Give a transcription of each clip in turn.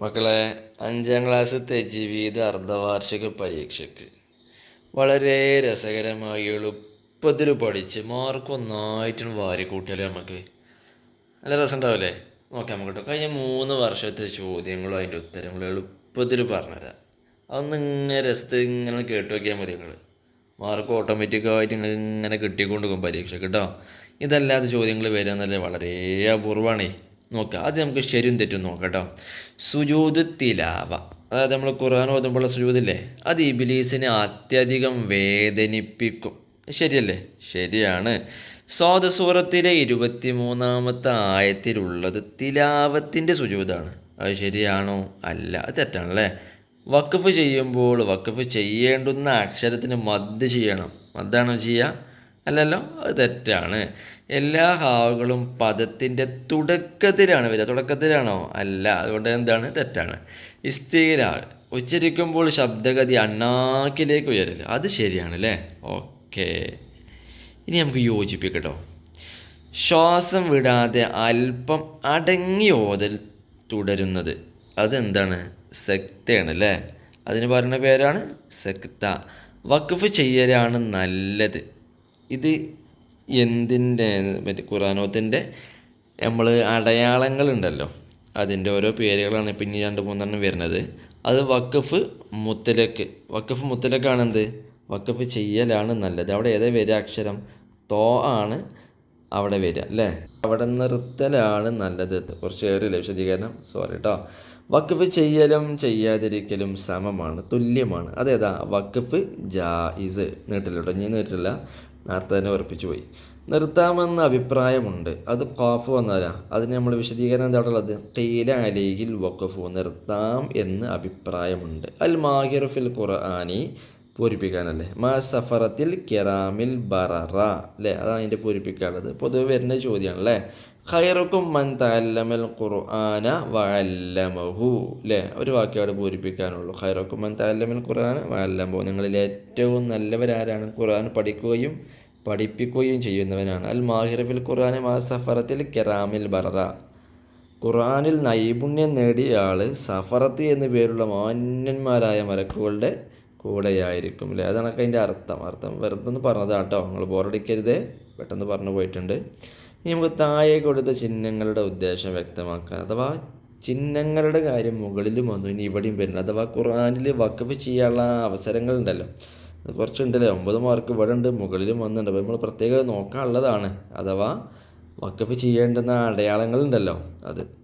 മക്കളെ അഞ്ചാം ക്ലാസ്സത്തെ ജീവിത അർദ്ധവാർഷിക പരീക്ഷയ്ക്ക്. വളരെ രസകരമായി എളുപ്പത്തിൽ പഠിച്ച് മാർക്ക് ഒന്നായിട്ടും വാരി കൂട്ടിയാലേ നമുക്ക് നല്ല രസം ഉണ്ടാവില്ലേ നോക്കാം നമുക്ക് കേട്ടോ കഴിഞ്ഞ മൂന്ന് വർഷത്തെ ചോദ്യങ്ങളും അതിന്റെ ഉത്തരങ്ങളും എളുപ്പത്തിൽ പറഞ്ഞുതരാം. അതൊന്ന് ഇങ്ങനെ രസത്തിൽ ഇങ്ങനെ കേട്ട് നോക്കിയാൽ മതി നിങ്ങൾ മാർക്ക് ഓട്ടോമാറ്റിക്കായിട്ട് നിങ്ങൾ ഇങ്ങനെ കിട്ടിക്കൊണ്ട് പോകും പരീക്ഷ കേട്ടോ ഇതല്ലാത്ത ചോദ്യങ്ങൾ വരിക എന്നല്ലേ വളരെ അപൂർവമാണേ നോക്കാം. ആദ്യം നമുക്ക് ശരിയും തെറ്റും നോക്കാം കേട്ടോ സുജൂത് തിലാവ അതായത് നമ്മൾ ഖുർആൻ ഓതുമ്പോഴുള്ള സുജൂദില്ലേ അത് ഇബിലീസിനെ അത്യധികം വേദനിപ്പിക്കും. ശരിയല്ലേ? ശരിയാണ്. സ്വാതസൂറത്തിലെ സൂറത്തിലെ ഇരുപത്തിമൂന്നാമത്തെ ആയത്തിലുള്ളത് തിലാവത്തിന്റെ സുജൂതാണ്. അത് ശരിയാണോ? അല്ല. അത് തെറ്റാണല്ലേ? വഖഫ് ചെയ്യുമ്പോൾ വഖഫ് ചെയ്യേണ്ടുന്ന അക്ഷരത്തിന് മദ് ചെയ്യണം. മദ്ദാണോ ചെയ്യുക അല്ലല്ലോ. അത് തെറ്റാണ്. എല്ലാ ഹാവുകളും പദത്തിന്റെ തുടക്കത്തിലാണ് വരിക. തുടക്കത്തിലാണോ? അല്ല. അതുകൊണ്ട് എന്താണ്? തെറ്റാണ്. ഇസ്തീല ഉച്ചരിക്കുമ്പോൾ ശബ്ദഗതി അണ്ണാക്കിലേക്ക് ഉയരില്ല അത് ശരിയാണ് അല്ലേ? ഓക്കെ. ഇനി നമുക്ക് യോജിപ്പിക്കട്ടോ. ശ്വാസം വിടാതെ അല്പം അടങ്ങി ഓതൽ തുടരുന്നത്. അതെന്താണ്? സക്തയാണ് അല്ലേ? അതിന് പറയുന്ന പേരാണ് സക്ത. വഖഫ് ചെയ്യലാണ് നല്ലത്. ഇത് എന്തിന്റെ മറ്റേ ഖുറാനോത്തിന്റെ നമ്മൾ അടയാളങ്ങളുണ്ടല്ലോ. അതിന്റെ ഓരോ പേരുകളാണ് ഇപ്പം ഇനി രണ്ട് മൂന്നെണ്ണം വരുന്നത്. അത് വക്കഫ് മുത്തലക്ക്. വക്കഫ് മുത്തലക്കാണ് എന്ത്? വഖഫ് ചെയ്യലാണ് നല്ലത്. അവിടെ ഏതാ വരിക അക്ഷരം? തോ ആണ് അവിടെ വരിക അല്ലേ? അവിടെ നിർത്തലാണ് നല്ലത്. കുറച്ച് ഏറിയില്ല വിശദീകരണം? സോറി കേട്ടോ വക്കഫ് ചെയ്യലും ചെയ്യാതിരിക്കലും സമമാണ് തുല്യമാണ്. അതേതാ? വഖഫ് ജായിസ്. നീട്ടില്ല കേട്ടോ ഇനി നീട്ടില്ല. നേരത്തെ തന്നെ ഉറപ്പിച്ചു പോയി. നിർത്താമെന്ന അഭിപ്രായമുണ്ട്. അത് കോഫ് വന്നാലാ അതിന് നമ്മൾ വിശദീകരണം എന്താ ഉള്ളത്? കീല അലിഹിൽ വഖഫു നിർത്താം എന്ന് അഭിപ്രായമുണ്ട്. അൽ മാഹിർ ഫിൽ ഖുർആാനി പൂരിപ്പിക്കാനല്ലേ? മാ സഫറത്തിൽ കിറാമിൽ ബററ അല്ലേ? അതാണ് അതിന്റെ പൂരിപ്പിക്കാനുള്ളത്. പൊതുവെ വരുന്ന ചോദ്യമാണ് അല്ലേ ഖൈറുക്കും മൻ തല്ലമൽ ഖുർആന വല്ലമഹു അല്ലേ? ഒരു വാക്കോടെ പൂരിപ്പിക്കാനുള്ളൂ. ഖൈറുക്കും മൻ തല്ലമൽ ഖുർആന വല്ലമഹു നിങ്ങളിൽ ഏറ്റവും നല്ലവരാരാണ്? ഖുർആൻ പഠിക്കുകയും പഠിപ്പിക്കുകയും ചെയ്യുന്നവനാണ്. അൽ മാഹിറഫിൽ ഖുർആൻ മാ സഫറത്തിൽ കെറാമിൽ ബററ. ഖുർആനിൽ നൈപുണ്യം നേടിയ ആൾ സഫറത്ത് എന്നു പേരുള്ള മാന്യന്മാരായ മലക്കുകളുടെ കൂടെയായിരിക്കും അല്ലേ അതാണ് അതിന്റെ അർത്ഥം. അർത്ഥം വെറുതെ ഒന്ന് കേട്ടോ നിങ്ങൾ ബോറടിക്കരുത് പെട്ടെന്ന് പറഞ്ഞു പോയിട്ടുണ്ട്. ഇനി നമുക്ക് താഴെ കൊടുത്ത ചിഹ്നങ്ങളുടെ ഉദ്ദേശം വ്യക്തമാക്കാം. അഥവാ ചിഹ്നങ്ങളുടെ കാര്യം മുകളിലും വന്നു. ഇനി ഇവിടെയും വരുന്നു അഥവാ ഖുർആനിൽ വക്കഫ് ചെയ്യാനുള്ള അവസരങ്ങളുണ്ടല്ലോ. കുറച്ചുണ്ടല്ലേ? ഒമ്പത് മാർക്ക് ഇവിടെ ഉണ്ട് മുകളിലും വന്നിട്ടുണ്ട്. അപ്പോൾ നമ്മൾ പ്രത്യേകം നോക്കാനുള്ളതാണ്. അഥവാ വക്കഫ് ചെയ്യേണ്ടുന്ന അടയാളങ്ങളുണ്ടല്ലോ അത്.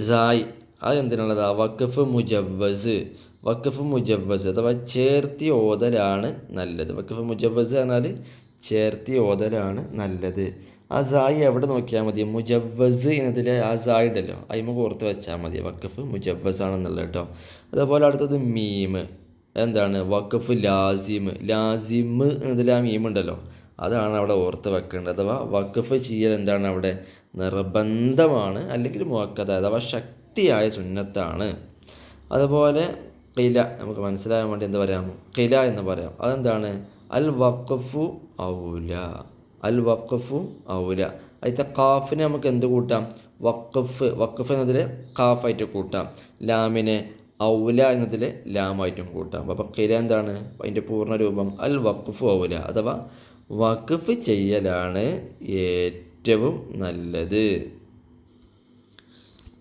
സായ് അത് എന്തിനുള്ളതാ? വക്കഫ് മുജവ്വസ്. വക്കഫ് മുജവ്വസ് അഥവാ ചേർത്തി ഓതലാണ് നല്ലത്. വക്കഫ് മുജവ്വസ് പറഞ്ഞാൽ ചേർത്തി ഓതലാണ് നല്ലത്. ആ സായി എവിടെ നോക്കിയാൽ മതി? മുജവ്വസ് എന്നതിൽ ആ സായി ഉണ്ടല്ലോ അയിമ കോർത്ത് വെച്ചാൽ മതി. വക്കഫ് മുജവ്വസ് ആണെന്നുള്ളത് കേട്ടോ. അതേപോലെ അടുത്തത് മീമ്. എന്താണ്? വഖഫ് ലാസിമ് ലാസിമ് എന്നതിൽ ആ മീം ഉണ്ടല്ലോ. അതാണ് അവിടെ ഓർത്ത് വെക്കേണ്ടത്. അഥവാ വഖഫ് ചെയ്യൽ എന്താണ് അവിടെ? നിർബന്ധമാണ് അല്ലെങ്കിൽ മുവക്കത അഥവാ ശക്തിയായ സുന്നത്താണ്. അതുപോലെ കില നമുക്ക് മനസ്സിലാകാൻ വേണ്ടി എന്താ പറയാം? കില എന്ന് പറയാം. അതെന്താണ്? അൽ വഖഫു ഔല. അൽ വഖഫു ഔല. അതിന്റെ കാഫിനെ നമുക്ക് എന്ത് കൂട്ടാം? വഖഫ്. വഖഫ് എന്നതിൽ കാഫായിട്ട് കൂട്ടാം. ലാമിനെ ഔല എന്നതിൽ ലാമായിട്ടും കൂട്ടാം. അപ്പം കില എന്താണ്? അതിന്റെ പൂർണ രൂപം അൽ വഖഫ് ഔല അഥവാ വഖഫ് ചെയ്യലാണ് ഏറ്റവും നല്ലത്.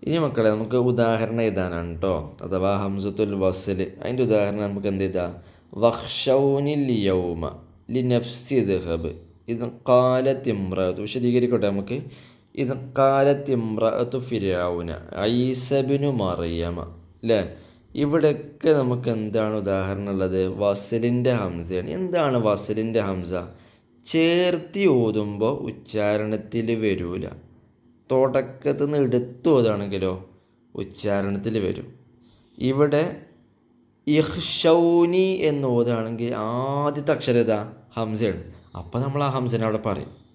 ഇനി മക്കളെ നമുക്ക് ഉദാഹരണം എഴുതാനാണ് കേട്ടോ അഥവാ ഹംസത്തുൽ വസൽ അതിന്റെ ഉദാഹരണം നമുക്ക് എന്ത് ചെയ്താൽ വഖ്ഷൗനിൽ യൗമ ലി നഫ്സി ദഹബ് ഇത് കാലത്തിമ്രത്ത് വിശദീകരിക്കട്ടെ നമുക്ക്. ഇത് കാലത്തിമ്രത്ത് ഫിരാവുന ഐസബിനു മറിയമ അല്ലേ ഇവിടെയൊക്കെ നമുക്ക് എന്താണ് ഉദാഹരണം ഉള്ളത് വസലിന്റെ ഹംസയാണ്. എന്താണ് വസലിന്റെ ഹംസ? ചേർത്തി ഓതുമ്പോൾ ഉച്ചാരണത്തിൽ വരൂല. തുടക്കത്തിൽ നിന്ന് എടുത്തു ഓതാണെങ്കിലോ ഉച്ചാരണത്തിൽ വരും. ഇവിടെ ഇഹ്ഷൗനി എന്ന് ഓതാണെങ്കിൽ ആദ്യത്തെ അക്ഷരത ഹംസയാണ്. അപ്പോൾ നമ്മൾ ആ ഹംസനെ അവിടെ പറയും.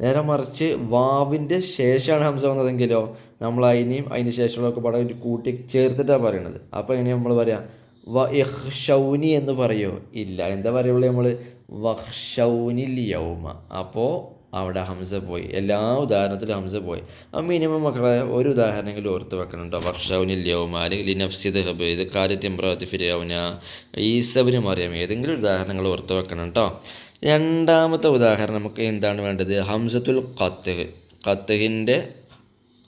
നേരെ മറിച്ച് വാവിന്റെ ശേഷമാണ് ഹംസ വന്നതെങ്കിലോ നമ്മൾ അതിനെയും അതിന് ശേഷമുള്ളതൊക്കെ പടം കൂട്ടി ചേർത്തിട്ടാണ് പറയണത്. അപ്പോൾ എങ്ങനെയാണ് നമ്മൾ പറയാം വ ഇഹ്ഷൗനി എന്ന് പറയുമോ ഇല്ല. എന്താ പറയുള്ളൂ നമ്മൾ വഹ്ഷൗനിൽ യൗമ. അപ്പോൾ അവിടെ ഹംസ പോയി. എല്ലാ ഉദാഹരണത്തിലും ഹംസ പോയി. ആ മിനിമം മക്കളെ ഒരു ഉദാഹരണമെങ്കിലും ഓർത്ത് വെക്കണുണ്ടോ വർഷാവുനില്യവും അല്ലെങ്കിൽ നഫ്സിദ് ഹബ് ഇത് കാര്യത്തിമ്പ്രാത്തി ഫിരിയാവുന ഈസബിന് മറിയാം ഏതെങ്കിലും ഉദാഹരണങ്ങൾ ഓർത്ത് വെക്കണം കേട്ടോ രണ്ടാമത്തെ ഉദാഹരണം നമുക്ക് എന്താണ് വേണ്ടത്? ഹംസത്തുൽ ഖത്തഹ് ഖത്തഹിന്റെ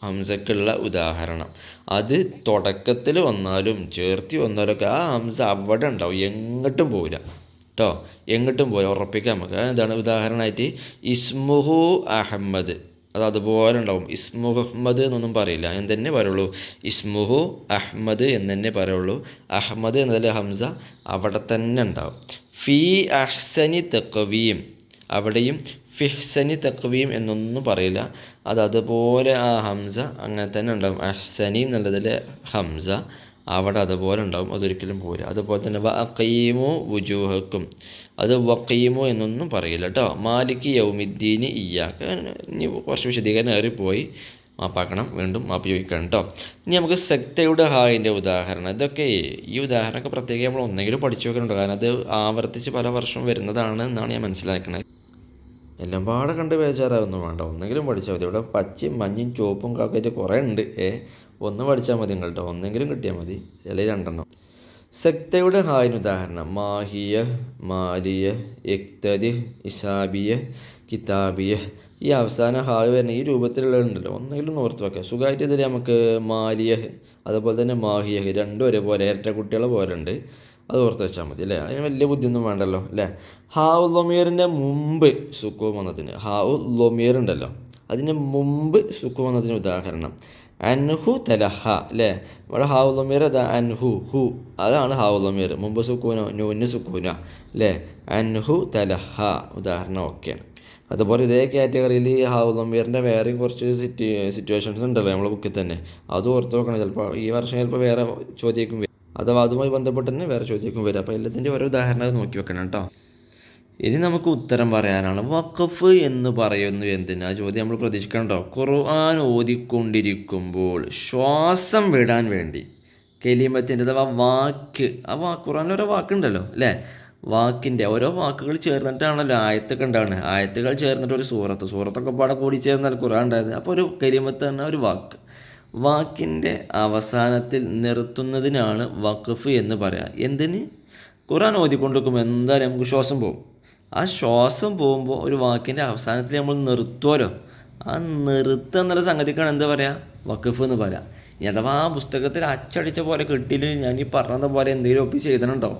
ഹംസക്കുള്ള ഉദാഹരണം. അത് തുടക്കത്തിൽ വന്നാലും ചേർത്തി വന്നാലൊക്കെ ആ ഹംസ അവിടെ ഉണ്ടാവും. എങ്ങോട്ടും പോവില്ല. കേട്ടോ എങ്ങോട്ടും പോയി ഉറപ്പിക്കാം നമുക്ക്. എന്താണ് ഉദാഹരണമായിട്ട് ഇസ്മുഹു അഹമ്മദ്. അത് അതുപോലെ ഉണ്ടാവും. ഇസ്മുഹ് അഹമ്മദ് എന്നൊന്നും പറയില്ല. എന്ന് തന്നെ പറയുള്ളൂ. ഇസ്മുഹു അഹമ്മദ് എന്ന് തന്നെ പറയുള്ളൂ. അഹമ്മദ് എന്നതിൽ ഹംസ അവിടെ തന്നെ ഉണ്ടാവും. ഫി അഹ്സനി തെക്കവിയും അവിടെയും ഫിഹ്സനി തെക്കവിയും എന്നൊന്നും പറയില്ല. അത് അതുപോലെ ആ ഹംസ അങ്ങനെ തന്നെ ഉണ്ടാവും. അഹ്സനി എന്നുള്ളതിൽ ഹംസ. അവിടെ അതുപോലെ ഉണ്ടാവും. അതൊരിക്കലും പോരാ. അതുപോലെ തന്നെ വക്കീമു വുജൂഹക്കും. അത് വക്കീമു എന്നൊന്നും പറയില്ല കേട്ടോ മാലിക് യൗമിദ്ദീന് ഇയാക്ക് ഇനി കുറച്ച് വിശദീകരണം ഏറിപ്പോയി. മാപ്പാക്കണം. വീണ്ടും മാപ്പ് ചോദിക്കണം കേട്ടോ ഇനി നമുക്ക് സെക്തയുടെ ഹായിന്റെ ഉദാഹരണം. ഇതൊക്കെ ഈ ഉദാഹരണമൊക്കെ പ്രത്യേകം നമ്മൾ ഒന്നെങ്കിലും പഠിച്ചു വെക്കുന്നുണ്ട് കാരണം അത് ആവർത്തിച്ച് പല വർഷം വരുന്നതാണ് എന്നാണ് ഞാൻ മനസ്സിലാക്കുന്നത് എല്ലാം പാടെ കണ്ട് ബേജാറാവുന്നു. വേണ്ട ഒന്നെങ്കിലും പഠിച്ചാൽ മതി. ഇവിടെ പച്ചയും മഞ്ഞയും ചുവപ്പും കാക്കയിട്ട് കുറേ ഉണ്ട്. ഏ ഒന്ന് പഠിച്ചാൽ മതി നിങ്ങൾ കേട്ടോ ഒന്നെങ്കിലും കിട്ടിയാൽ മതി. അല്ലെങ്കിൽ രണ്ടെണ്ണം. സക്തയുടെ ഹായിന് ഉദാഹരണം. മാഹിയ മാലിയ എക്തദ് ഇസാബിയ കിതാബിയ. ഈ അവസാന ഹായ് വരുന്ന ഈ രൂപത്തിലുള്ളതുണ്ടല്ലോ ഒന്നെങ്കിലും ഓർത്ത് വെക്കാം. സുഖമായിട്ട് ഇതിൽ നമുക്ക് മാലിയ അതുപോലെ തന്നെ മാഹിയ രണ്ടും ഒരേപോലെ ഏറ്റ കുട്ടികളെ പോലെ ഉണ്ട്. അത് ഓർത്ത് വെച്ചാൽ മതി അല്ലേ? അതിന് വലിയ ബുദ്ധിയൊന്നും വേണ്ടല്ലോ അല്ലേ? ഹാവ് ലൊമിയറിന്റെ മുമ്പ് സുക്കു വന്നതിന്. ഹാവ് ലൊമിയർ ഉണ്ടല്ലോ. അതിന് മുമ്പ് സുക്കു വന്നതിന് ഉദാഹരണം. അൻഹു തലഹ അല്ലേ ഇവിടെ ഹാവുലമീർ അതാ അൻഹു ഹു. അതാണ് ഹാവുലമീർ. മുമ്പ് സുക്കൂന നൂന് സുക്കൂന അല്ലേ അൻഹു തലഹ. ഉദാഹരണം ഓക്കെയാണ്. അതുപോലെ ഇതേ കാറ്റഗറിയിൽ ഈ ഹാവുലമീറിന്റെ വേറെയും കുറച്ച് സിറ്റി സിറ്റുവേഷൻസ് ഉണ്ടല്ലോ നമ്മളെ ബുക്കിൽ തന്നെ. അത് ഓർത്ത് നോക്കണം ചിലപ്പോൾ ഈ വർഷം ചിലപ്പോൾ വേറെ ചോദ്യക്കും അഥവാ അതുമായി ബന്ധപ്പെട്ട് തന്നെ വേറെ ചോദ്യക്കും വരും. അപ്പോൾ എല്ലാത്തിന്റെ ഓരോ ഉദാഹരണം നോക്കി വെക്കണം കേട്ടോ. ഇനി നമുക്ക് ഉത്തരം പറയാനാണ്. വഖഫ് എന്ന് പറയുന്നു എന്തിനാ? ചോദ്യം നമ്മൾ പ്രതീക്ഷിക്കണ്ടോ ഖുർആൻ ഓതിക്കൊണ്ടിരിക്കുമ്പോൾ ശ്വാസം വിടാൻ വേണ്ടി. കലീമത്തിന്റെ അഥവാ വാക്ക്. ആ വാ ഖുർആനിൽ ഓരോ വാക്കുണ്ടല്ലോ അല്ലേ? വാക്കിന്റെ ഓരോ വാക്കുകൾ ചേർന്നിട്ടാണല്ലോ ആയത്തൊക്കെ ഉണ്ടാവുന്നത്. ആയത്തുകൾ ചേർന്നിട്ട് ഒരു സൂറത്ത്. സൂറത്തൊക്കെ പാടെ കൂടി ചേർന്നാൽ ഖുർആൻ ഉണ്ടായത് അപ്പോൾ ഒരു കലിമത്ത് തന്നെ ഒരു വാക്ക്. വാക്കിന്റെ അവസാനത്തിൽ നിർത്തുന്നതിനാണ് വഖഫ് എന്ന് പറയാം. എന്തിന്? ഖുറാൻ ഓതിക്കൊണ്ടിരിക്കുമ്പോൾ എന്തായാലും നമുക്ക് ശ്വാസം പോകും. ആ ശ്വാസം പോകുമ്പോൾ ഒരു വാക്കിന്റെ അവസാനത്തിൽ നമ്മൾ നിർത്തുമല്ലോ ആ നിർത്തുക എന്നുള്ള സംഗതിക്കാണ് എന്താ പറയുക വഖഫ് എന്ന് പറയാം. ഇനി അഥവാ ആ പുസ്തകത്തിൽ അച്ചടിച്ച പോലെ കിട്ടിയില്ല ഞാൻ ഈ പറഞ്ഞത് പോലെ എന്തെങ്കിലും ഒപ്പി ചെയ്തിട്ടുണ്ടോ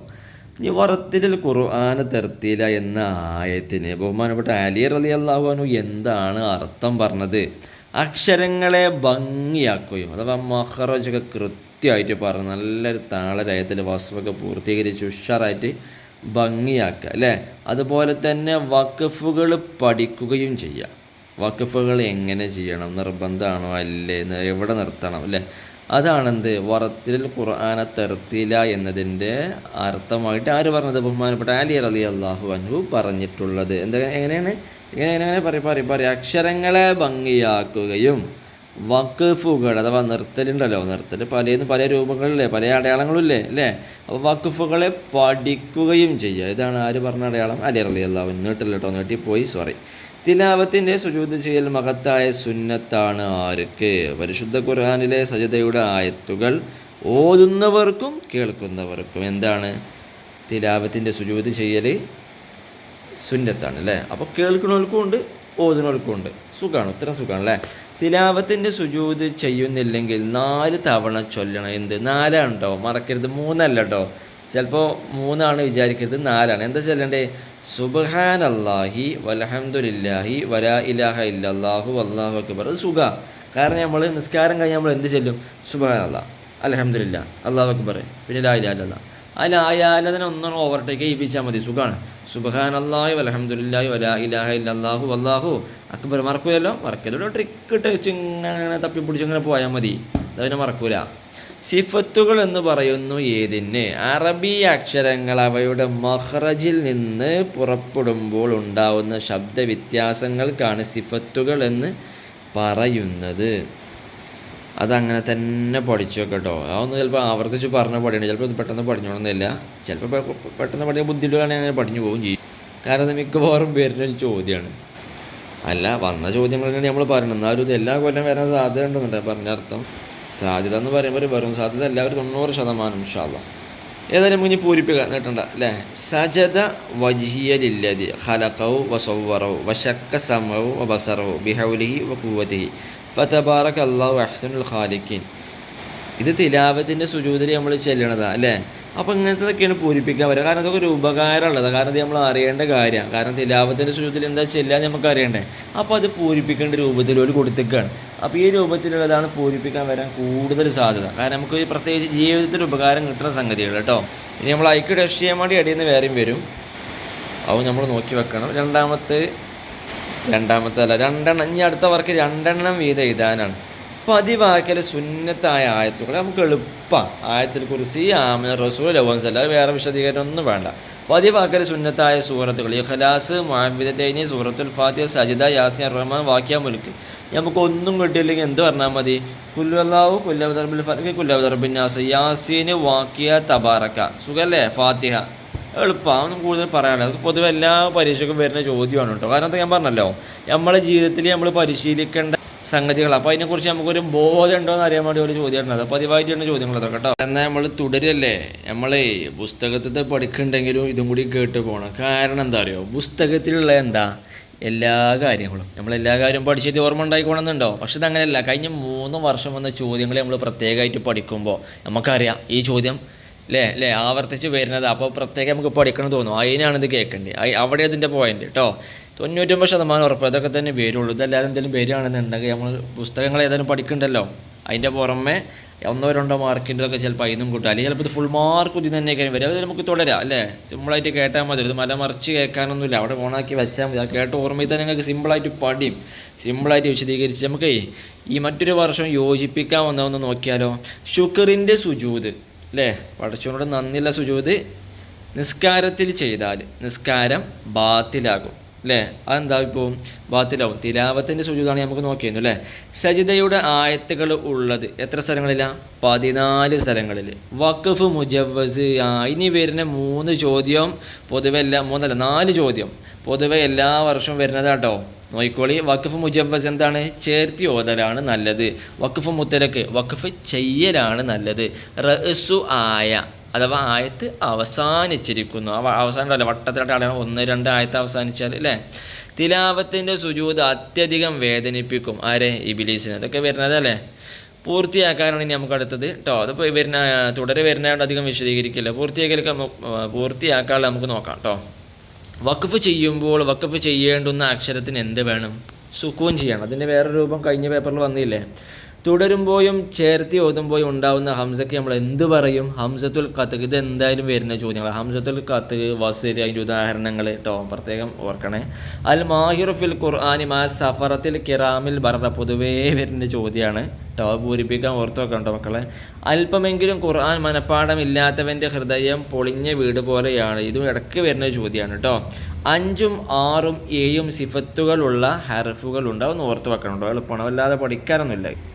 ഇനി വറത്തിൽ ഖുർആന തെർത്തിയില്ല എന്ന ആയത്തിന് ബഹുമാനപ്പെട്ട അലി റലി അള്ളാഹുനു എന്താണ് അർത്ഥം പറഞ്ഞത്? അക്ഷരങ്ങളെ ഭംഗിയാക്കുകയും അഥവാ മഹറജൊക്കെ കൃത്യമായിട്ട് പറഞ്ഞ് നല്ലൊരു താളലയത്തിൽ വസ്തുവൊക്കെ പൂർത്തീകരിച്ച് ഉഷാറായിട്ട് ഭംഗിയാക്കുക അല്ലേ? അതുപോലെ തന്നെ വക്കഫുകൾ പഠിക്കുകയും ചെയ്യാം വക്കഫുകൾ എങ്ങനെ ചെയ്യണം? നിർബന്ധമാണോ? അല്ലേ? എവിടെ നിർത്തണം അല്ലേ? അതാണെന്ത്? വറത്തിൽ ഖുർആന തെർത്തില എന്നതിന്റെ അർത്ഥമായിട്ട് ആര് പറഞ്ഞത്? ബഹുമാനപ്പെട്ട അലി അലി അള്ളാഹു അൻഹു പറഞ്ഞിട്ടുള്ളത്. എന്താ എങ്ങനെയാണ്? എങ്ങനെ എങ്ങനെ? പറയും പറയും പറയും. അക്ഷരങ്ങളെ ഭംഗിയാക്കുകയും വഖഫുകൾ അഥവാ നിർത്തലുണ്ടല്ലോ. നിർത്തൽ പലതും പല രൂപങ്ങളില്ലേ പല അടയാളങ്ങളില്ലേ അല്ലേ? അപ്പോൾ വഖഫുകളെ പഠിക്കുകയും ചെയ്യുക. ഇതാണ് ആര് പറഞ്ഞ അടയാളം? അലി റലി അള്ളാഹു നീട്ടില്ല കേട്ടോ നീട്ടിപ്പോയി. സോറി. തിലാവത്തിന്റെ സുജൂത് ചെയ്യൽ മഹത്തായ സുന്നത്താണ് ആർക്ക്? പരിശുദ്ധ ഖുർആാനിലെ സജിതയുടെ ആയത്തുകൾ ഓതുന്നവർക്കും കേൾക്കുന്നവർക്കും. എന്താണ്? തിലാവത്തിന്റെ സുജൂത് ചെയ്യൽ സുന്നത്താണ് അല്ലേ? അപ്പോൾ കേൾക്കുന്നവർക്കും ഉണ്ട് ഓതുന്നവർക്കും ഉണ്ട്. സുഖമാണ് ഇത്ര സുഖമാണ് അല്ലേ? തിലാവത്തിന്റെ സുജൂത് ചെയ്യുന്നില്ലെങ്കിൽ നാല് തവണ ചൊല്ലണം. എന്ത്? നാലാണ് മറക്കരുത്. മൂന്നല്ല കേട്ടോ ചിലപ്പോൾ മൂന്നാണ് വിചാരിക്കരുത്. നാലാണ്. എന്താ ചൊല്ലണ്ടേ? സുബഹാൻ അള്ളാഹി വലഹമുല്ലാഹി വലാ ഇലാഹ ഇല്ലല്ലാഹു അള്ളാഹു അക്ബർ. അത് സുഖ. കാരണം നമ്മൾ നിസ്കാരം കഴിഞ്ഞാൽ നമ്മൾ എന്ത് ചെല്ലും? സുബഹാൻ അള്ളാഹ് അലഹമുല്ല അള്ളാഹു അക്ബർ. പിന്നെ ലാ ഇലാഹ ഇല്ലല്ലാ ആ ലായാലതിനെ ഒന്നും ഓവർടേക്ക് ചെയ്യിപ്പിച്ചാൽ മതി. സുഖമാണ് സുബഹാൻ അള്ളാഹു അലഹമുല്ലാഹി വലാ ഇലാഹ ഇല്ലല്ലാഹു അള്ളാഹു അക്ബർ മറക്കൂലല്ലോ. മറക്കരുത് ട്രിക്ക് ഇട്ട് വെച്ച് ഇങ്ങനെ തപ്പിപ്പിടിച്ച് ഇങ്ങനെ പോയാൽ മതി. അതവനെ മറക്കൂല. സിഫത്തുകൾ എന്ന് പറയുന്നു ഏതിന്? അറബി അക്ഷരങ്ങൾ അവയുടെ മഹ്റജിൽ നിന്ന് പുറപ്പെടുമ്പോൾ ഉണ്ടാവുന്ന ശബ്ദ വ്യത്യാസങ്ങൾക്കാണ് സിഫത്തുകൾ എന്ന് പറയുന്നത്. അതങ്ങനെ തന്നെ പഠിച്ചു കേട്ടോ അതൊന്നും ചിലപ്പോൾ ആവർത്തിച്ച് പറഞ്ഞ പഠിയാണ് ചിലപ്പോൾ പെട്ടെന്ന് പഠിഞ്ഞോണമെന്നില്ല ചിലപ്പോൾ പെട്ടെന്ന് പഠിയ ബുദ്ധിയിലാണെങ്കിൽ അങ്ങനെ പഠിഞ്ഞു പോകും ചെയ്യും. കാരണം മിക്കവാറും വരുന്ന ഒരു ചോദ്യമാണ്. അല്ല വന്ന ചോദ്യങ്ങൾ തന്നെ നമ്മൾ പറയണം എന്നാലും ഇത് എല്ലാ കൊല്ലം വരാൻ സാധ്യത ഉണ്ടെന്നുണ്ട്. പറഞ്ഞ അർത്ഥം. സാധ്യത എന്ന് പറയുമ്പോൾ ഒരു വെറും സാധ്യത എല്ലാവരും തൊണ്ണൂറ് ശതമാനം ഇൻഷാല്ല ഏതായാലും മുഞ്ഞി പൂരിപ്പിക്കുക നേട്ടണ്ട അല്ലേ? സജത വജിയലില്ലതി ഹലക്കവും വസൗവറവും വശക്ക സമവും വബസറഹു ബിഹൗലിഹി വഖുവതിഹി ഫതബാറക അള്ളാഹു അഹ്സനുൽ ഖാലിഖീൻ. ഇത് തിലാവത്തിന്റെ സുജൂതിൽ നമ്മൾ ചെല്ലണതാണ് അല്ലേ? അപ്പോൾ ഇങ്ങനത്തെതൊക്കെയാണ് പൂരിപ്പിക്കാൻ പറ്റുക കാരണം അതൊക്കെ ഒരു ഉപകാരമുള്ളതാണ് കാരണം ഇത് നമ്മൾ അറിയേണ്ട കാര്യമാണ്. കാരണം തിലാവത്തിന്റെ സുജൂതിൽ എന്താ ചെല്ലാൻ നമുക്ക് അറിയണ്ടേ? അപ്പോൾ അത് പൂരിപ്പിക്കേണ്ട രൂപത്തിൽ ഒരു കൊടുത്തേക്കാണ്. അപ്പോൾ ഈ രൂപത്തിലുള്ളതാണ് പൂരിപ്പിക്കാൻ വരാൻ കൂടുതൽ സാധ്യത. കാരണം നമുക്ക് പ്രത്യേകിച്ച് ജീവിതത്തിൽ ഉപകാരം കിട്ടുന്ന സംഗതികൾ കേട്ടോ. ഇനി നമ്മൾ ഐക്യ ടെസ്റ്റ് ചെയ്യാൻ വേണ്ടി ഇടയിൽ നിന്ന് വേറെയും വരും. അത് നമ്മൾ നോക്കി വെക്കണം. രണ്ടാമത്തെ രണ്ടാമത്തെ അല്ല രണ്ടെണ്ണം ഇനി അടുത്ത വർക്ക് രണ്ടെണ്ണം വീതം എഴുതാനാണ്. പതിവാക്കൽ സുന്നത്തായ ആയത്തുകൾ നമുക്ക് എളുപ്പം ആയത്തിൽ കുറിച്ച് ആമിന റസൂൽ ലവൻസ് അല്ല വേറെ വിശദീകരണം ഒന്നും വേണ്ട. പതിവാക്കൽ സുന്നത്തായ സൂറത്തുകൾ ഇഖലാസ് മുഹബിദത്തൈനി സൂറത്തുൽ ഫാത്തിഹ സജിദ യാസിൻ റഹ്മാൻ വാക്യ മുൽക്ക്. നമുക്ക് ഒന്നും കിട്ടിയില്ലെങ്കിൽ എന്ത് പറഞ്ഞാൽ മതി? കുല്ലല്ലാഹു കുല്ലബിൻ ഫലക്ക് കുല്ലബിൻ നാസ് യാസീന് വാക്യ തബാറക്ക. സുഖല്ലേ ഫാത്തിഹ. എളുപ്പമാണ് ഒന്നും കൂടുതൽ പറയാനില്ല. അത് പൊതുവെ എല്ലാ പരീക്ഷയ്ക്കും വരുന്ന ചോദ്യമാണ് കേട്ടോ. കാരണം ഞാൻ പറഞ്ഞല്ലോ നമ്മളെ ജീവിതത്തിൽ നമ്മൾ പരിശീലിക്കേണ്ട സംഗതികൾ അപ്പോൾ അതിനെക്കുറിച്ച് നമുക്കൊരു ബോധം ഉണ്ടോ എന്ന് അറിയാൻ വേണ്ടി ഒരു ചോദ്യമാണ് അത് പതിവായിട്ടാണ് ചോദ്യങ്ങൾ കേട്ടോ. എന്നാൽ നമ്മൾ തുടരല്ലേ? നമ്മളെ പുസ്തകത്തിൽ പഠിക്കുന്നുണ്ടെങ്കിലും ഇതും കൂടി കേട്ട് പോകണം കാരണം എന്താ അറിയോ? പുസ്തകത്തിലുള്ള എന്താ? എല്ലാ കാര്യങ്ങളും. നമ്മൾ എല്ലാ കാര്യവും പഠിച്ചിട്ട് ഓർമ്മ ഉണ്ടായിക്കോണമെന്നുണ്ടോ പക്ഷെ ഇതങ്ങനെയല്ല കഴിഞ്ഞ മൂന്ന് വർഷം വന്ന ചോദ്യങ്ങൾ നമ്മൾ പ്രത്യേകമായിട്ട് പഠിക്കുമ്പോൾ നമുക്കറിയാം. ഈ ചോദ്യം അല്ലേ അല്ലേ ആവർത്തിച്ച് വരുന്നത്. അപ്പോൾ പ്രത്യേകം നമുക്ക് പഠിക്കണം തോന്നും അതിനാണ് ഇത് കേൾക്കേണ്ടത് അവിടെ അതിന്റെ പോയിന്റ് കേട്ടോ തൊണ്ണൂറ്റൊമ്പത് ശതമാനം ഉറപ്പ്. അതൊക്കെ തന്നെ വരുള്ളൂ. ഇതല്ലാതെ എന്തെങ്കിലും വരികയാണെന്നുണ്ടെങ്കിൽ നമ്മൾ പുസ്തകങ്ങൾ ഏതായാലും പഠിക്കണ്ടല്ലോ. അതിന്റെ പുറമെ ഒന്നോ രണ്ടോ മാർക്കിന്റെതൊക്കെ ചിലപ്പോൾ അതിനും കൂട്ടും. അല്ലെങ്കിൽ ചിലപ്പോൾ ഇത് ഫുൾ മാർക്ക് ഇതിൽ തന്നെയൊക്കെ വരും അത് നമുക്ക് തുടരാം അല്ലേ? സിമ്പിളായിട്ട് കേട്ടാൽ മതി. ഇത് മല മലമറിച്ച് കേൾക്കാനൊന്നുമില്ല. അവിടെ ഓണാക്കി വെച്ചാൽ മതി. ആ കേട്ട ഓർമ്മയിൽ തന്നെ നിങ്ങൾക്ക് സിമ്പിളായിട്ട് പഠിയും സിമ്പിളായിട്ട് വിശദീകരിച്ച് നമുക്ക് ഈ മറ്റൊരു വർഷം യോജിപ്പിക്കാൻ വന്നതെന്ന് നോക്കിയാലോ. ഷുക്കറിന്റെ സുജൂത്. അല്ലേ പഠിച്ചോനോട് നന്ദിയുള്ള സുജൂത്. നിസ്കാരത്തിൽ ചെയ്താൽ നിസ്കാരം ബാത്തിലാകും. അല്ലേ അതെന്താ ഇപ്പോൾ ബാത്തിലാവും. തിലാവത്തിന്റെ സുജൂതാണ് നമുക്ക് നോക്കിയിരുന്നു അല്ലേ സജിതയുടെ ആയത്തുകൾ ഉള്ളത് എത്ര സ്ഥലങ്ങളിലാണ് പതിനാല് സ്ഥലങ്ങളിൽ. വഖഫ് മുജവസ് ഇനി വരുന്ന മൂന്ന് ചോദ്യം പൊതുവെ എല്ലാ മൂന്നല്ല നാല് ചോദ്യം പൊതുവെ എല്ലാ വർഷവും വരുന്നതാട്ടോ. നോയിക്കോളി വഖഫ് മുജവസ് എന്താണ്? ചേർത്തി ഓതലാണ് നല്ലത്. വഖഫ് മുത്തലക്ക് വഖഫ് ചെയ്യലാണ് നല്ലത്. റഅസു ആയ അഥവാ ആയത്ത് അവസാനിച്ചിരിക്കുന്നു. അവ അവസാനമല്ല വട്ടത്തിലായിട്ട് അടയാളം ഒന്ന് രണ്ട് ആയത്ത് അവസാനിച്ചാൽ അല്ലേ? തിലാവത്തിന്റെ സുജൂത് അത്യധികം വേദനിപ്പിക്കും. ആരെ? ഇബിലീസിന്. അതൊക്കെ വരുന്നതല്ലേ പൂർത്തിയാക്കാനാണ് ഇനി നമുക്ക് അടുത്തത് കേട്ടോ അതിപ്പോൾ വരുന്ന തുടരെ വരുന്നതുകൊണ്ട് അധികം വിശദീകരിക്കില്ല. പൂർത്തിയാക്കലൊക്കെ പൂർത്തിയാക്കാനുള്ള നമുക്ക് നോക്കാം കേട്ടോ വഖഫ് ചെയ്യുമ്പോൾ വഖഫ് ചെയ്യേണ്ടുന്ന അക്ഷരത്തിന് എന്ത് വേണം? സുക്കൂൻ ചെയ്യണം. അതിന്റെ വേറെ രൂപം കഴിഞ്ഞ പേപ്പറിൽ വന്നില്ലേ? തുടരുമ്പോഴും ചേർത്തി ഓതുമ്പോഴും ഉണ്ടാവുന്ന ഹംസക്ക് നമ്മൾ എന്ത് പറയും? ഹംസത്തുൽ കത്ത് ഇത് എന്തായാലും വരുന്ന ചോദ്യങ്ങൾ ഹംസത്തുൽ കത്ത് വസീൽ അതിന്റെ ഉദാഹരണങ്ങൾ കേട്ടോ പ്രത്യേകം ഓർക്കണേ. അൽ മാഹിറുഫിൽ ഫിൽ ഖുർആാനി മാ സഫറത്തിൽ കിറാമിൽ ബറ പൊതുവേ വരുന്ന ചോദ്യമാണ്. കേട്ടോ പൂരിപ്പിക്കാൻ ഓർത്ത് വെക്കണം കേട്ടോ മക്കളെ. അല്പമെങ്കിലും ഖുർആൻ മനപ്പാടമില്ലാത്തവന്റെ ഹൃദയം പൊളിഞ്ഞ വീട് പോലെയാണ്. ഇതും ഇടയ്ക്ക് വരുന്ന ചോദ്യമാണ് കേട്ടോ അഞ്ചും ആറും ഏഴും സിഫത്തുകളുള്ള ഹർഫുകൾ ഉണ്ടാവും ഓർത്ത് വെക്കണം കേട്ടോ എളുപ്പമാണ്. വല്ലാതെ പഠിക്കാനൊന്നുമില്ല.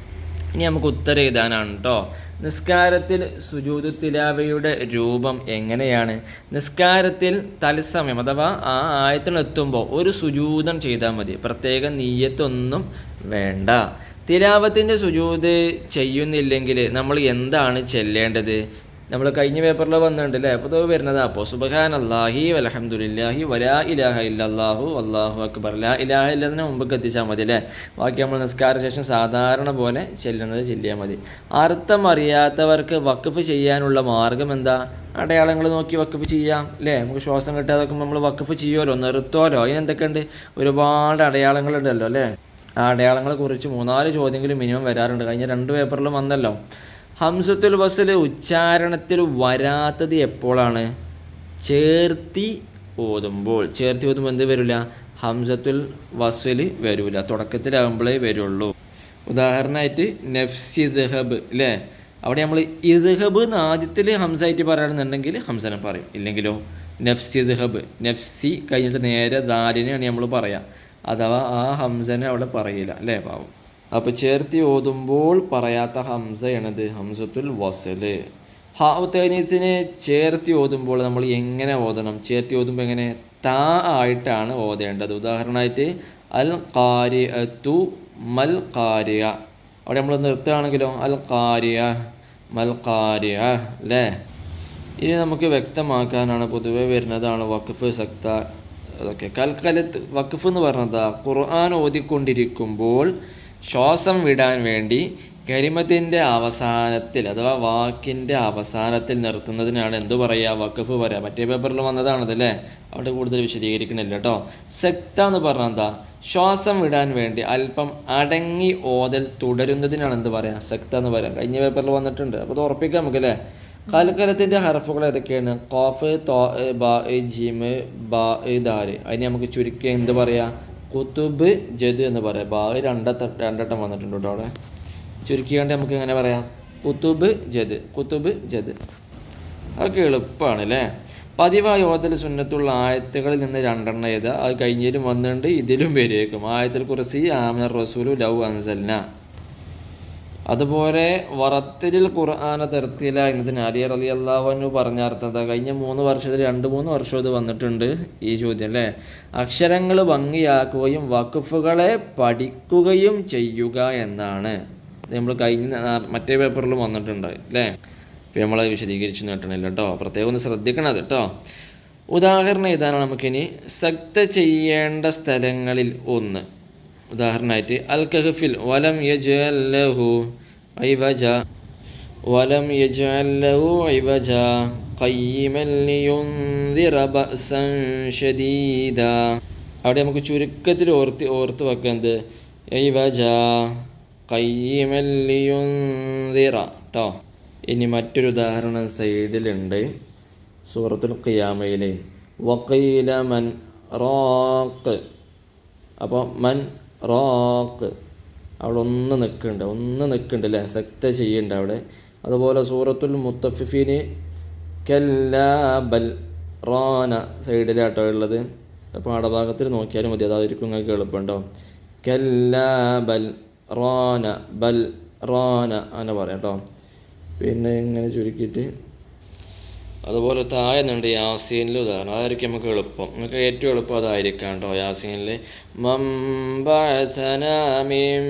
ഇനി നമുക്ക് ഉത്തരം എഴുതാനാണ് കേട്ടോ നിസ്കാരത്തിൽ സുജൂതു തിലാവയുടെ രൂപം എങ്ങനെയാണ്? നിസ്കാരത്തിൽ തത്സമയം അഥവാ ആ ആയത്തിനെത്തുമ്പോൾ ഒരു സുജൂതം ചെയ്താൽ മതി. പ്രത്യേക നീയത്തൊന്നും വേണ്ട. തിലാവത്തിന്റെ സുജൂത് ചെയ്യുന്നില്ലെങ്കിൽ നമ്മൾ എന്താണ് ചെല്ലേണ്ടത്? നമ്മൾ കഴിഞ്ഞ പേപ്പറിൽ വന്നിട്ടുണ്ട് അല്ലേ അപ്പോൾ വരുന്നത് അപ്പോൾ സുബഹാൻ അള്ളാഹി വലഹമുല്ലാഹി വലാ ഇലാഹ ഇല്ലാഹു അള്ളാഹു അക്ബർ. ലാ ഇലാഹ ഇല്ലാതിന് മുമ്പ് എത്തിച്ചാൽ മതി അല്ലേ? ബാക്കി നമ്മൾ നിസ്കാര ശേഷം സാധാരണ പോലെ ചെല്ലുന്നത് ചെല്ലിയാൽ മതി. അർത്ഥം അറിയാത്തവർക്ക് വക്കഫ് ചെയ്യാനുള്ള മാർഗം എന്താ? അടയാളങ്ങൾ നോക്കി വക്കഫ് ചെയ്യാം അല്ലേ? നമുക്ക് ശ്വാസം കിട്ടാതെ നമ്മൾ വക്കഫ് ചെയ്യുമല്ലോ? നിർത്തുമല്ലോ? അതിനെന്തൊക്കെയുണ്ട് ഒരുപാട് അടയാളങ്ങളുണ്ടല്ലോ അല്ലേ? ആ അടയാളങ്ങളെ കുറിച്ച് മൂന്നാൽ ചോദ്യങ്ങൾ മിനിമം വരാറുണ്ട്. കഴിഞ്ഞ രണ്ട് പേപ്പറിലും വന്നല്ലോ. ഹംസത്തുൽ വസൽ ഉച്ചാരണത്തിൽ വരാത്തത് എപ്പോഴാണ് ചേർത്തി ഓതുമ്പോൾ. ചേർത്തി ഓതുമ്പോൾ എന്ത് വരില്ല ഹംസത്തുൽ വസൽ വരില്ല തുടക്കത്തിലാകുമ്പോഴേ വരുള്ളൂ. ഉദാഹരണമായിട്ട് നെഫ്സി ദഹബ് അല്ലേ അവിടെ നമ്മൾ ഇദ്ഹബ് എന്ന് ആദ്യത്തിൽ ഹംസായിട്ട് പറയുകയാണെന്നുണ്ടെങ്കിൽ ഹംസനെ പറയും. ഇല്ലെങ്കിലോ നെഫ്സി ദഹബ്. നെഫ്സി കഴിഞ്ഞിട്ട് നേരെ ദാലിനെയാണ് നമ്മൾ പറയുക അഥവാ ആ ഹംസനെ അവിടെ പറയില്ല. അല്ലേ പാവം. അപ്പോൾ ചേർത്തി ഓതുമ്പോൾ പറയാത്ത ഹംസയാണത് ഹംസത്തുൽ വസൽ. ഹാവുത്തനീത്തിന് ചേർത്തി ഓതുമ്പോൾ നമ്മൾ എങ്ങനെ ഓതണം? ചേർത്തി ഓതുമ്പോൾ എങ്ങനെ താ ആയിട്ടാണ് ഓതേണ്ടത്. ഉദാഹരണമായിട്ട് അൽ കാരിയത്തു മൽ കാരിയ അവിടെ നമ്മൾ നിർത്തുകയാണെങ്കിലോ? അൽ കാരിയ മൽ കാരിയ അല്ലേ? ഇനി നമുക്ക് വ്യക്തമാക്കാനാണ് പൊതുവെ വരുന്നതാണ് വഖഫ് സക്ത അതൊക്കെ. കൽക്കലത്ത് വഖഫ് എന്ന് പറഞ്ഞതാ ഖുർആൻ ഓതിക്കൊണ്ടിരിക്കുമ്പോൾ ശ്വാസം വിടാൻ വേണ്ടി കരിമത്തിന്റെ അവസാനത്തിൽ അഥവാ വാക്കിന്റെ അവസാനത്തിൽ നിർത്തുന്നതിനാണ് എന്തു പറയുക വക്കഫ് പറയുക മറ്റേ പേപ്പറിൽ വന്നതാണത് അല്ലേ അവിടെ കൂടുതൽ വിശദീകരിക്കണില്ല കേട്ടോ സെക്ത എന്ന് പറഞ്ഞാൽ എന്താ? ശ്വാസം വിടാൻ വേണ്ടി അല്പം അടങ്ങി ഓതൽ തുടരുന്നതിനാണ് എന്ത് പറയുക സെക്ത എന്ന് പറയാം. കഴിഞ്ഞ പേപ്പറിൽ വന്നിട്ടുണ്ട്. അപ്പോൾ അത് ഉറപ്പിക്കാം നമുക്ക് അല്ലേ കൽക്കരത്തിന്റെ ഹർഫുകൾ ഏതൊക്കെയാണ്? കോഫ് തോ ബാ ജിമ് ബാ ദാര്. അതിന് നമുക്ക് ചുരുക്കി എന്ത് പറയാം? കുത്തുബ് ജദ് എന്ന് പറയാം. ബാഹ് രണ്ടത്ത രണ്ടട്ടം വന്നിട്ടുണ്ട് കേട്ടോ അവിടെ. ചുരുക്കിയാണ്ട് നമുക്ക് എങ്ങനെ പറയാം? കുത്തുബ് ജദ് കുത്തുബ് ജദ്. അതൊക്കെ എളുപ്പമാണ് അല്ലേ പതിവായ ഓതൽ സുന്നത്തുള്ള ആയത്തുകളിൽ നിന്ന് രണ്ടെണ്ണം ചെയ്ത് അത് കഴിഞ്ഞാലും വന്നിട്ടുണ്ട് ഇതിലും വരേക്കും ആയത്തിൽ കുറിച്ച് ആമിർ റസൂലു ലവ് അൻസൽന. അതുപോലെ വറത്തിരിൽ ഖുർആാന തെർത്തില എന്നതിന് അലി അലി അള്ളാഹുനു പറഞ്ഞ അർത്ഥത കഴിഞ്ഞ മൂന്ന് വർഷത്തിൽ രണ്ട് മൂന്ന് വർഷം ഇത് വന്നിട്ടുണ്ട് ഈ ചോദ്യം അല്ലേ? അക്ഷരങ്ങൾ ഭംഗിയാക്കുകയും വഖഫുകളെ പഠിക്കുകയും ചെയ്യുക എന്നാണ്. നമ്മൾ കഴിഞ്ഞ മറ്റേ പേപ്പറിൽ വന്നിട്ടുണ്ട് അല്ലേ? ഇപ്പം നമ്മൾ വിശദീകരിച്ച് നോട്ടണില്ല കേട്ടോ. പ്രത്യേകം ഒന്ന് ശ്രദ്ധിക്കണം അത് കേട്ടോ. ഉദാഹരണം ഇതാണ് നമുക്കിനി സക്ത ചെയ്യേണ്ട സ്ഥലങ്ങളിൽ ഒന്ന്. ഉദാഹരണമായിട്ട് അൽ കഹഫിൽ വലം യജല്ലഹു ഐവജ വലം യജല്ലഹു ഐവജ ഷദീദ. അവിടെ നമുക്ക് ചുരുക്കത്തിൽ ഓർത്ത് ഓർത്ത് വെക്കുന്നത് കേട്ടോ ഇനി മറ്റൊരു ഉദാഹരണം സൈഡിലുണ്ട്. സൂറത്തുൽ ഖിയാമയിലെ. വക്കീല മൻ റോക്ക് അപ്പോൾ മൻ റോക്ക് അവിടെ ഒന്ന് നിൽക്കുന്നുണ്ട് ഒന്ന് നിൽക്കുന്നുണ്ട് അല്ലേ സെക്ത ചെയ്യുന്നുണ്ട് അവിടെ. അതുപോലെ സൂറത്തുൽ മുത്തഫിഫിന് കെല്ലാബൽ റാന സൈഡിലാട്ടോ ഉള്ളത്. പാഠഭാഗത്തിൽ നോക്കിയാലും മതി അതായിരിക്കും നിങ്ങൾക്ക് എളുപ്പമുണ്ടോ? കെല്ലാബൽ റാന ബൽ റാന അങ്ങനെ പറയാം കേട്ടോ. പിന്നെ ഇങ്ങനെ ചുരുക്കിയിട്ട് അതുപോലെ താഴെ നിന്നുണ്ട് യാസീനിൽ ഉദാഹരണം. അതായിരിക്കും നമുക്ക് എളുപ്പം. നമുക്ക് ഏറ്റവും എളുപ്പം അതായിരിക്കാം കേട്ടോ യാസീനിൽ മംബഅഥന മിൻ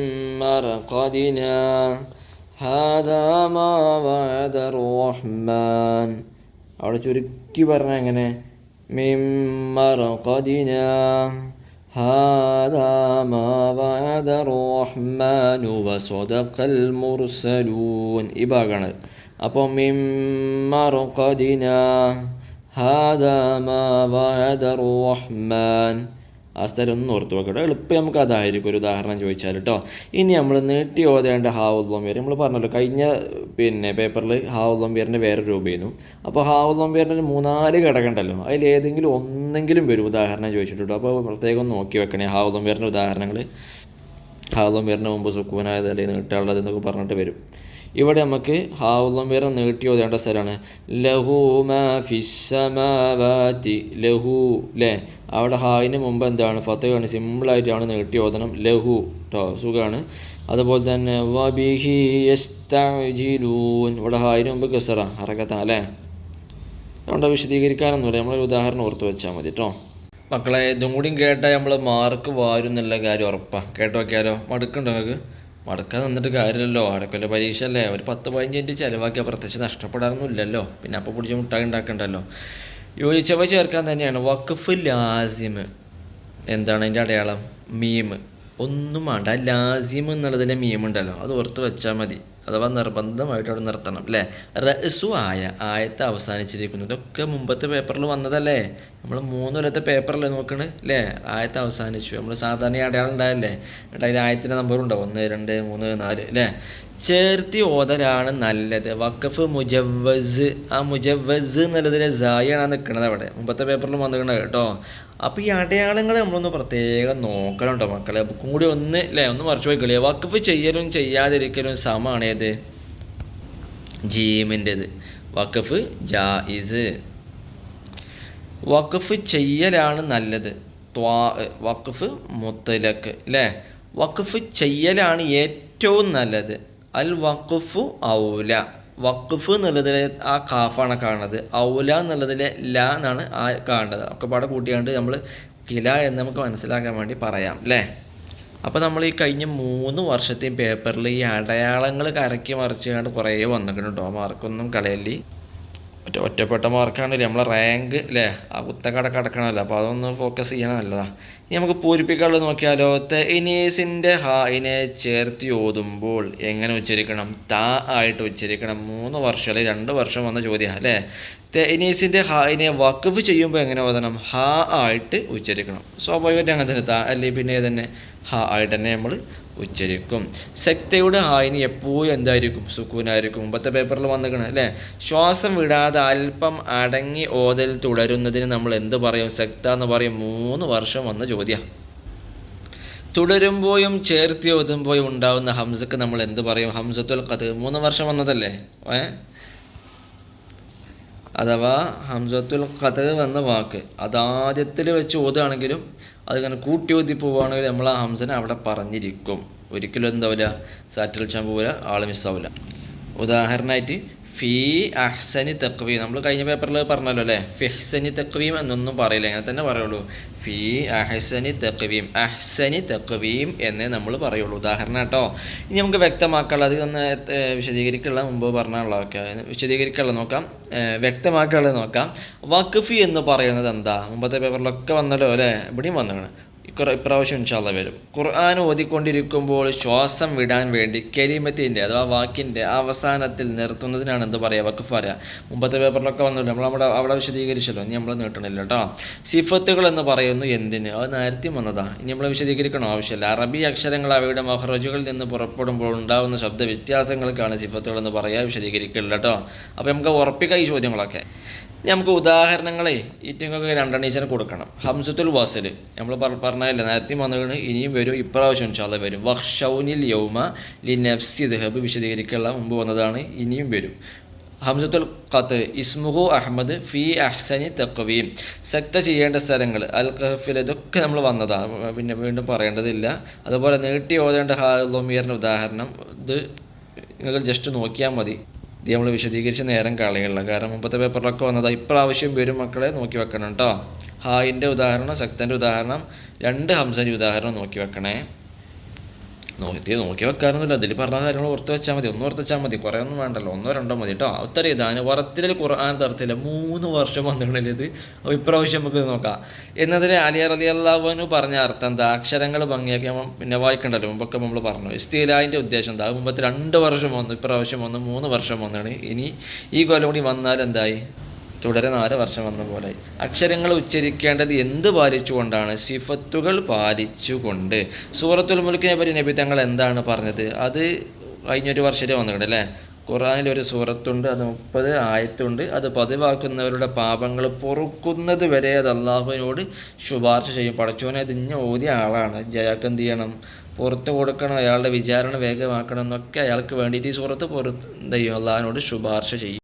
ഹാദാ മാ വഅദ റഹ്മാൻ. അവിടെ ചുരുക്കി പറഞ്ഞ എങ്ങനെ? മിൻ മർഖദിന ഹാദാ മാ ഈ ഭാഗമാണ് മിമ്മറുഖദിന ഹാദാ മാ റഹ്മാൻ. ആ സ്ഥലം ഒന്ന് ഓർത്ത് വെക്കട്ടോ. എളുപ്പം നമുക്ക് അതായിരിക്കും ഒരു ഉദാഹരണം ചോദിച്ചാൽ കേട്ടോ ഇനി നമ്മൾ നീട്ടി ഓതേണ്ട ഹാവുള്ളോംബിയർ നമ്മൾ പറഞ്ഞല്ലോ കഴിഞ്ഞ പിന്നെ പേപ്പറിൽ ഹാവുള്ളോംബിയറിന്റെ വേറെ രൂപയായിരുന്നു അപ്പോൾ ഹാവുള്ളോംബിയറിന്റെ മൂന്നാൽ ഘടകമുണ്ടല്ലോ. അതിൽ ഏതെങ്കിലും ഒന്നെങ്കിലും വരും ഉദാഹരണം ചോദിച്ചിട്ടുണ്ടോ അപ്പോൾ പ്രത്യേകം ഒന്ന് നോക്കി വെക്കണേ ഹാവുള്ളോംബിയറിന്റെ ഉദാഹരണങ്ങൾ. ഹാവുള്ളോംബിയറിന് മുമ്പ് സുക്കൂനായത് അല്ലെങ്കിൽ നീട്ടാനുള്ളത് എന്നൊക്കെ പറഞ്ഞിട്ട് വരും. ഇവിടെ നമുക്ക് ഹാവുള്ളംബീർ നീട്ടി ഓതേണ്ട സ്ഥലമാണ്. ലഹു മാ ഫിസ്സമാവാതി ലഹു ലേ. അവിടെ ഹായിന് മുമ്പ് എന്താണ്? ഫത്തഹാണ് സിമ്പിളായിട്ടാണ് നീട്ടി ഓതണം. ലഹു കേട്ടോ സുഖമാണ് അതുപോലെ തന്നെ വബിഹി ഇവിടെ ഹായിന് മുമ്പ് ഗസറ അറക്കത്ത അല്ലേ അതുകൊണ്ട് വിശദീകരിക്കാനൊന്നുമില്ല. നമ്മളൊരു ഉദാഹരണം ഓർത്ത് വെച്ചാൽ മതി കേട്ടോ മക്കളെ ഇതും കൂടിയും കേട്ടാൽ നമ്മൾ മാർക്ക് വാരും എന്നുള്ള കാര്യം ഉറപ്പാണ് കേട്ടോ നോക്കിയാലോ മടുക്കുണ്ടോ നിങ്ങൾക്ക്? മടക്കാൻ നിന്നിട്ട് കാര്യമല്ലോ അടക്കല്ല പരീക്ഷ അല്ലേ ഒരു പത്ത് പതിനഞ്ച് മിനിറ്റ് ചിലവാക്കിയാൽ പ്രത്യേകിച്ച് നഷ്ടപ്പെടാനൊന്നും ഇല്ലല്ലോ പിന്നെ അപ്പോൾ പിടിച്ച് മുട്ടായി ഉണ്ടാക്കണ്ടല്ലോ. യോജിച്ചവ ചേർക്കാൻ തന്നെയാണ്. വഖഫ് ലാസിമ് എന്താണ് അതിന്റെ അടയാളം? മീം. ഒന്നും വേണ്ട. ലാസിം എന്നുള്ളതിന്റെ മീം ഉണ്ടല്ലോ. അത് ഓർത്ത് വെച്ചാൽ മതി. അഥവാ നിർബന്ധമായിട്ട് അവിടെ നിർത്തണം അല്ലേ? റസു ആയ ആയത്ത് അവസാനിച്ചിരിക്കുന്നു. ഇതൊക്കെ മുമ്പത്തെ പേപ്പറിൽ വന്നതല്ലേ? നമ്മൾ മൂന്ന് കൊല്ലത്തെ പേപ്പറല്ലേ നോക്കണ് അല്ലേ? ആയത്ത് അവസാനിച്ചു. നമ്മൾ സാധാരണ അടയാളം ഉണ്ടായല്ലേ എന്നിട്ട് അതിൽ ആയത്തിന്റെ നമ്പർ ഉണ്ടാവും ഒന്ന് രണ്ട് മൂന്ന് നാല് അല്ലേ? ചേർത്തി ഓതലാണ് നല്ലത്. വഖഫ് മുജവസ് ആ മുജവസ് എന്നുള്ളതിൽ സായാണ് നിൽക്കുന്നത് അവിടെ. മുമ്പത്തെ പേപ്പറിൽ വന്നിട്ടുണ്ട് കേട്ടോ. അപ്പോൾ ഈ അടയാളങ്ങളെ നമ്മളൊന്ന് പ്രത്യേകം നോക്കലുണ്ടോ മക്കളെ? ബുക്കും കൂടി ഒന്ന് അല്ലേ ഒന്ന് മറിച്ചു പോയി കളിയാ വക്കഫ് ചെയ്യലും ചെയ്യാതിരിക്കലും സമമാണ് ഏത് ജീമിന്റെത്. വക്കഫ് ജായിസ്. വക്കഫ് ചെയ്യലാണ് നല്ലത്. ത്വാ വക്കഫ് മുത്തലക്ക് അല്ലേ വക്കഫ് ചെയ്യലാണ് ഏറ്റവും നല്ലത്. അൽ വക്കഫു ഔല. വഖഫ് എന്നുള്ളതിലെ ആ കാഫാണ് കാണുന്നത്. ഔല എന്നുള്ളതിലെ ല എന്നാണ് ആ കാണുന്നത്. ഒക്കെ പാടെ കൂട്ടിയാണ്ട് നമ്മൾ കില എന്ന് നമുക്ക് മനസ്സിലാക്കാൻ വേണ്ടി പറയാം അല്ലേ അപ്പോൾ നമ്മൾ ഈ കഴിഞ്ഞ മൂന്ന് വർഷത്തെയും പേപ്പറിൽ ഈ അടയാളങ്ങൾ കരക്കി മറിച്ചുകൊണ്ട് കുറേ വന്നിട്ടുണ്ട് കേട്ടോ മാർക്കൊന്നും കളയല്ലി. ഒറ്റ ഒറ്റപ്പെട്ട മാർക്കാണല്ലേ നമ്മളെ റാങ്ക് അല്ലേ ആ കുത്തക്കട കിടക്കണമല്ലോ അപ്പോൾ അതൊന്ന് ഫോക്കസ് ചെയ്യണം നല്ലതാണ് ഇനി നമുക്ക് പൂരിപ്പിക്കാനുള്ളത് നോക്കിയാലോ. തെനീസിന്റെ ഹായിനെ ചേർത്ത് ഓതുമ്പോൾ എങ്ങനെ ഉച്ചരിക്കണം? താ ആയിട്ട് ഉച്ചരിക്കണം. മൂന്ന് വർഷം അല്ലെങ്കിൽ രണ്ട് വർഷം വന്ന ചോദ്യമാണ് അല്ലേ? തെഇനീസിന്റെ ഹായിനെ വക്കഫ് ചെയ്യുമ്പോൾ എങ്ങനെ ഓതണം? ഹാ ആയിട്ട് ഉച്ചരിക്കണം. സ്വാഭാവികമായിട്ട് അങ്ങനെ തന്നെ താ അല്ലെങ്കിൽ പിന്നെ തന്നെ ഹാ ആയിട്ട് തന്നെ നമ്മൾ ഉച്ചരിക്കും. ശക്തിയുടെ ഹായിന് എപ്പോഴും എന്തായിരിക്കും? സുക്കൂനായിരിക്കും. മുമ്പത്തെ പേപ്പറിൽ വന്നിരിക്കണം അല്ലേ? ശ്വാസം വിടാതെ അല്പം അടങ്ങി ഓതൽ തുടരുന്നതിന് നമ്മൾ എന്ത് പറയും? ശക്ത എന്ന് പറയും. മൂന്ന് വർഷം വന്ന ചോദ്യം. തുടരുമ്പോഴും ചേർത്തി ഓതുമ്പോഴും ഉണ്ടാവുന്ന ഹംസക്ക് നമ്മൾ എന്ത് പറയും? ഹംസത്തുൽ കത് മൂന്ന് വർഷം വന്നതല്ലേ? ഏ? അഥവാ ഹംസത്തുൽ കത് എന്ന വാക്ക്. അത് ആദ്യത്തിൽ വെച്ച് ഓതുകയാണെങ്കിലും അതിങ്ങനെ കൂട്ടി ഓതി പോവുകയാണെങ്കിൽ നമ്മൾ ആ ഹംസനെ അവിടെ പറഞ്ഞിരിക്കും. ഒരിക്കലും എന്താവില്ല സാറ്റൽ ചമ്പൂല ആൾ മിസ്സാവില്ല ഉദാഹരണമായിട്ട് ഫി അഹ്സനി തക്വീം. നമ്മൾ കഴിഞ്ഞ പേപ്പറിൽ പറഞ്ഞല്ലോ അല്ലേ? ഫിഹ്സനി തക്വീം എന്നൊന്നും പറയില്ല. അങ്ങനെ തന്നെ പറയുള്ളൂ. ഫി അഹ്സനി തക്വീം. അഹ്സനി തക്വീം എന്നേ നമ്മൾ പറയുള്ളൂ. ഉദാഹരണം കേട്ടോ. ഇനി നമുക്ക് വ്യക്തമാക്കാനുള്ളത് ഒന്ന് വിശദീകരിക്കാനുള്ള മുമ്പ് പറഞ്ഞുള്ളതൊക്കെ വിശദീകരിക്കാനുള്ള നോക്കാം. വ്യക്തമാക്കാനുള്ളത് നോക്കാം. വഖഫി എന്ന് പറയുന്നത് എന്താ? മുമ്പത്തെ പേപ്പറിലൊക്കെ വന്നല്ലോ അല്ലേ? ഇവിടെയും വന്നതാണ്. ഇപ്രാവശ്യം ഇൻഷാല്ല വരും. ഖുർആൻ ഓതിക്കൊണ്ടിരിക്കുമ്പോൾ ശ്വാസം വിടാൻ വേണ്ടി കരീമത്തിന്റെ അഥവാ വാക്കിന്റെ അവസാനത്തിൽ നിർത്തുന്നതിനാണ് എന്ത് പറയുക വക്കഫ് പറയുക മുമ്പത്തെ പേപ്പറിലൊക്കെ വന്നില്ല നമ്മൾ അവിടെ അവിടെ വിശദീകരിച്ചല്ലോ. ഇനി നമ്മൾ നീട്ടണില്ല കേട്ടോ സിഫത്തുകൾ എന്ന് പറയുന്നു എന്തിന്? അത് നേരത്തെ വന്നതാണ് ഇനി നമ്മൾ വിശദീകരിക്കണം? ആവശ്യമില്ല. അറബി അക്ഷരങ്ങൾ അവയുടെ മഹറജുകളിൽ നിന്ന് പുറപ്പെടുമ്പോൾ ഉണ്ടാകുന്ന ശബ്ദ വ്യത്യാസങ്ങൾക്കാണ് സിഫത്തുകൾ എന്ന് പറയുക വിശദീകരിക്കില്ല കേട്ടോ അപ്പോൾ നമുക്ക് ഉറപ്പിക്കാം ഈ ചോദ്യങ്ങളൊക്കെ. നമുക്ക് ഉദാഹരണങ്ങളെ ഈറ്റിങ്ങൊക്കെ രണ്ടെണ്ണീച്ചന് കൊടുക്കണം. ഹംസത്തുൽ വസൽ. നമ്മൾ പറഞ്ഞതല്ലേ നേരത്തെ വന്നതാണ് ഇനിയും വരും ഇപ്രാവശ്യം ഇൻഷാല്ല വരും. വഹ്ഷൗനിൽ യൗമ ലി നഫ്സി ദഹബ് വിശദീകരിക്കാനുള്ള മുമ്പ് വന്നതാണ് ഇനിയും വരും. ഹംസത്തുൽ ഖത്ത് ഇസ്മുഹു അഹമ്മദ് ഫി അഹ്സനി തക്വീം. സക്ത ചെയ്യേണ്ട സ്ഥലങ്ങൾ അൽ കഹഫിൽ ഇതൊക്കെ നമ്മൾ വന്നതാണ് പിന്നെ വീണ്ടും പറയേണ്ടതില്ല. അതുപോലെ നീട്ടി ഓതേണ്ട ഹാലുമീറിന്റെ ഉദാഹരണം ഇത് നിങ്ങൾ ജസ്റ്റ് നോക്കിയാൽ മതി. ഇത് നമ്മൾ വിശദീകരിച്ച് നേരം കളയുള്ള കാരണം മുമ്പത്തെ പേപ്പറിലൊക്കെ വന്നതാണ് ഇപ്രാവശ്യം വരും മക്കളെ നോക്കി വെക്കണം കേട്ടോ ഹായിന്റെ ഉദാഹരണം ശക്തന്റെ ഉദാഹരണം രണ്ട് ഹംസന്റെ ഉദാഹരണം നോക്കി വെക്കണേ. നോക്കി നോക്കി വെക്കാറൊന്നുമില്ല അതിൽ പറഞ്ഞ കാര്യങ്ങൾ ഓർത്ത് വെച്ചാൽ മതി. ഒന്ന് ഓർത്ത് വെച്ചാൽ മതി. കുറേ ഒന്നും വേണ്ടല്ലോ. ഒന്നോ രണ്ടോ മതി കേട്ടോ. ഉത്തരം ഇതാണ്. വറത്തിൽ ഖുർആൻ തരത്തില്ല മൂന്ന് വർഷം വന്നിട്ടുണ്ടെങ്കിൽ ഇത് അപ്പോൾ ഇപ്രാവശ്യം നമുക്ക് നോക്കാം. എന്നതിന് അലി അലി അള്ളാഹുവിന് പറഞ്ഞ അർത്ഥം എന്താ? അക്ഷരങ്ങൾ ഭംഗിയാക്കി പിന്നെ വായിക്കണ്ടല്ലോ. മുമ്പൊക്കെ നമ്മൾ പറഞ്ഞു. ഇസ്തീലായിന്റെ ഉദ്ദേശം എന്താ? മുമ്പത്തെ രണ്ട് വർഷം വന്നു ഇപ്രാവശ്യം വന്നു മൂന്ന് വർഷം വന്നാണ്. ഇനി ഈ കൊല്ലം കൂടി വന്നാൽ എന്തായി? തുടരെ നാല് വർഷം വന്ന പോലെ. അക്ഷരങ്ങൾ ഉച്ചരിക്കേണ്ടത് എന്ത് പാലിച്ചുകൊണ്ടാണ്? സിഫത്തുകൾ പാലിച്ചുകൊണ്ട്. സൂറത്തുൽ മുൽക്കിനെ പറ്റി നബി തങ്ങൾ എന്താണ് പറഞ്ഞത്? അത് കഴിഞ്ഞൊരു വർഷത്തെ വന്നിട്ടുണ്ട് അല്ലേ? ഖുറാനിൽ ഒരു സൂറത്തുണ്ട് അത് മുപ്പത് ആയത്തുണ്ട്. അത് പതിവാക്കുന്നവരുടെ പാപങ്ങൾ പൊറുക്കുന്നത് വരെ അത് അള്ളാഹുവിനോട് ശുപാർശ ചെയ്യും. പടച്ചോനെ തിഞ്ഞ ഓതിയ ആളാണ്. ജയാക്ക് എന്ത് ചെയ്യണം? പുറത്ത് കൊടുക്കണം അയാളുടെ വിചാരണ വേഗമാക്കണം എന്നൊക്കെ അയാൾക്ക് വേണ്ടിയിട്ട് ഈ സൂറത്ത് പുറത്ത് എന്ത് ചെയ്യും? അള്ളാഹിനോട് ശുപാർശ ചെയ്യും.